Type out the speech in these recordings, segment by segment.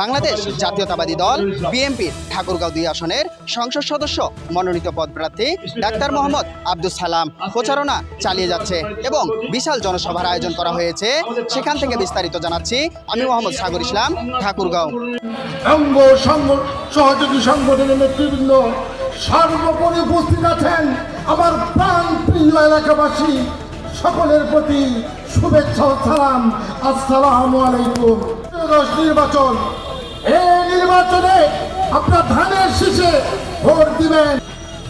বাংলাদেশ জাতীয়তাবাদী দল বিএনপির ঠাকুরগাঁও দুই আসনের সংসদ সদস্য মনোনীত পদপ্রার্থী ডাক্তার মোহাম্মদ আব্দুল সালাম প্রচারণা চালিয়ে যাচ্ছে এবং বিশাল জনসভার আয়োজন করা হয়েছে। সেখান থেকে বিস্তারিত জানাচ্ছি আমি মোহাম্মদ সাগর ইসলাম, ঠাকুরগাঁও। অঙ্গ সহযোগী সংগঠনের নেতৃবৃন্দ সর্বোপরি উপস্থিত আছেন আমার প্রাণ প্রিয় এলাকাবাসী। সকলের প্রতি শুভেচ্ছা সালাম। আসসালামু আলাইকুম। ত্রয়োদশ নির্বাচন। এই নির্বাচনে আপনার ধানের শীষে ভোট দিবেন।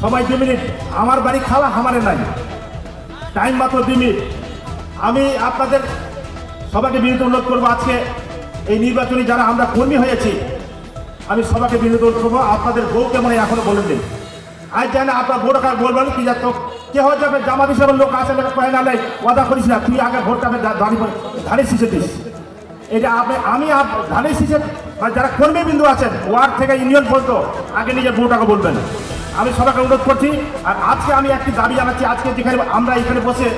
সবাই দু মিনিট। আমার বাড়ি খালা হামারে নাই। টাইম মাত্র দুই মিনিট। আমি আপনাদের সবাইকে বিনীত অনুরোধ করব আজকে এই নির্বাচনে যারা আমরা কর্মী হয়েছি, আমি সবাইকে বিনীত অনুরোধ করব, আপনাদের বউকে মনে এখনও বলেন দিন আজ জানে আপনার বড় কাজ বলবেন কি যাত কে হয়ে যাবে? জামাত হিসাবে লোক আছে কয়ে না, নাই, ওয়াদা করিস না, তুই আগে ভোটটাকে দাঁড়ি ধানের শীষে দিস। এটা আপনি, আমি ধানের শীষের বা যারা কর্মী বিন্দু আছেন, ওয়ার্ড থেকে ইউনিয়ন পর্যন্ত, আগে নিজের বউটাকে বলবেন। আমি সবাইকে অনুরোধ করছি, আর আজকে আমি একটি দাবি জানাচ্ছি, আজকে যেখানে আমরা এখানে বসে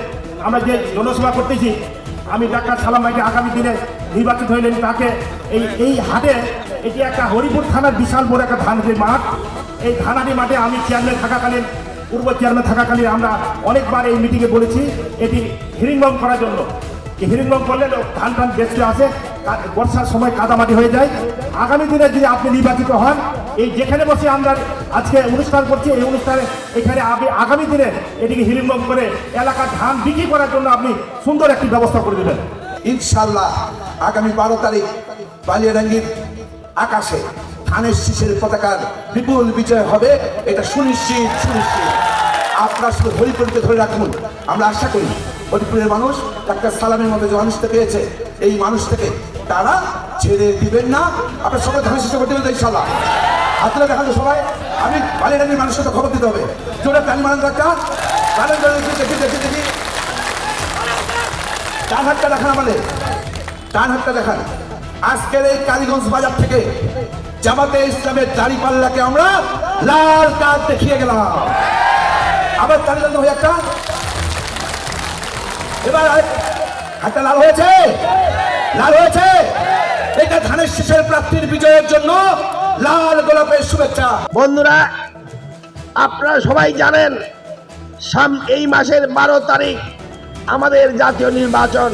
আমরা যে জনসভা করতেছি, আমি ডাক্তার সালাম ভাইকে আগামী দিনে নির্বাচিত হইলেন তাকে এই এই হাটে এটি একটা হরিপুর থানার বিশাল বড় একটা ধানহাটি মাঠ। এই ধানহাটি মাঠে আমি চেয়ারম্যান থাকাকালীন, পূর্ব চেয়ারম্যান থাকাকালীন আমরা অনেকবার এই মিটিংয়ে বলেছি, এটি হিরিংবম করার জন্য। হিরিংবম করলে ধান টান বেঁচতে আসে বর্ষার সময় কাদামাটি হয়ে যায়। আগামী দিনে যদি আপনি নির্বাচিত হন, এই যেখানে বসে আমরা আজকে অনুষ্ঠান করছি, এই অনুষ্ঠানে এখানে আগে আগামী দিনে এটিকে হিরিংবম করে এলাকার ধান বিক্রি করার জন্য আপনি সুন্দর একটি ব্যবস্থা করে দেবেন। ইনশাল্লাহ আগামী বারো তারিখ বালিয়াডাঙ্গির আকাশে ধানের শীষের পতাকার বিপুল বিজয় হবে, এটা সুনিশ্চিত সুনিশ্চিত। আপনারা শুধু হরিপুরকে ধরে রাখুন, আমরা আশা করি হরিপুরের মানুষ ডাক্তার সালামের মতো যে মানুষটা পেয়েছে, এই মানুষ থেকে তারা ছেড়ে দিবেন না। আপনার সবাই ধানের শীষে করতে হবে ইনশাল্লাহ হাতলে দেখাল সবাই। আমি বালিয়াডাঙ্গির মানুষের সাথে খবর দিতে হবে। জোরে প্যান মারান ডাক্তার বালিয়াডাঙ্গি দেখি দেখি দেখি দেখি। ডান হাতটা দেখান আমাদের। ডান হাতটা দেখান। আজকের এই কালীগঞ্জ বাজার থেকে জামাতে ইসলামের দাড়ি পাল্লাকে আমরা লাল কার্ড দেখিয়ে গেলাম। আবার দাড়ি লাল হয়ে একটা। এবার হাতটা লাল হয়েছে। লাল হয়েছে। এটা ধানের শীষের প্রাপ্তির বিজয়ের জন্য লাল গোলাপের শুভেচ্ছা। বন্ধুরা, আপনারা সবাই জানেন, সাম এই মাসের বারো তারিখ আমাদের জাতীয় নির্বাচন।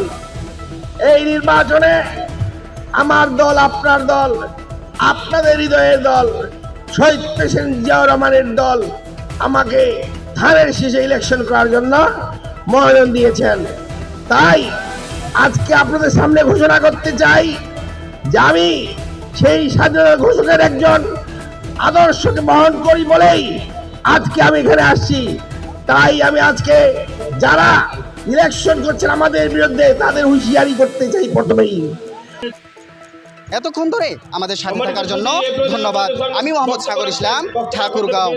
এই নির্বাচনে আমার দল, আপনার দল, আপনাদের হৃদয়ের দল, শহীদ প্রেসিডেন্ট জিয়াউর রহমানের দল আমাকে ধানের শীষে ইলেকশন করার জন্য মনোনয়ন দিয়েছেন। তাই আজকে আপনাদের সামনে ঘোষণা করতে চাই যে আমি সেই স্বাধীনতা ঘোষকের একজন আদর্শকে বহন করি বলেই আজকে আমি এখানে আসছি। তাই আমি আজকে যারা ইলেকশন করছেন আমাদের বিরুদ্ধে তাদের হুঁশিয়ারি করতে চাই প্রথমেই। এতক্ষণ ধরে আমাদের সাথে থাকার জন্য? ধন্যবাদ। আমি মোহাম্মদ সাগর ইসলাম ঠাকুরগাঁও।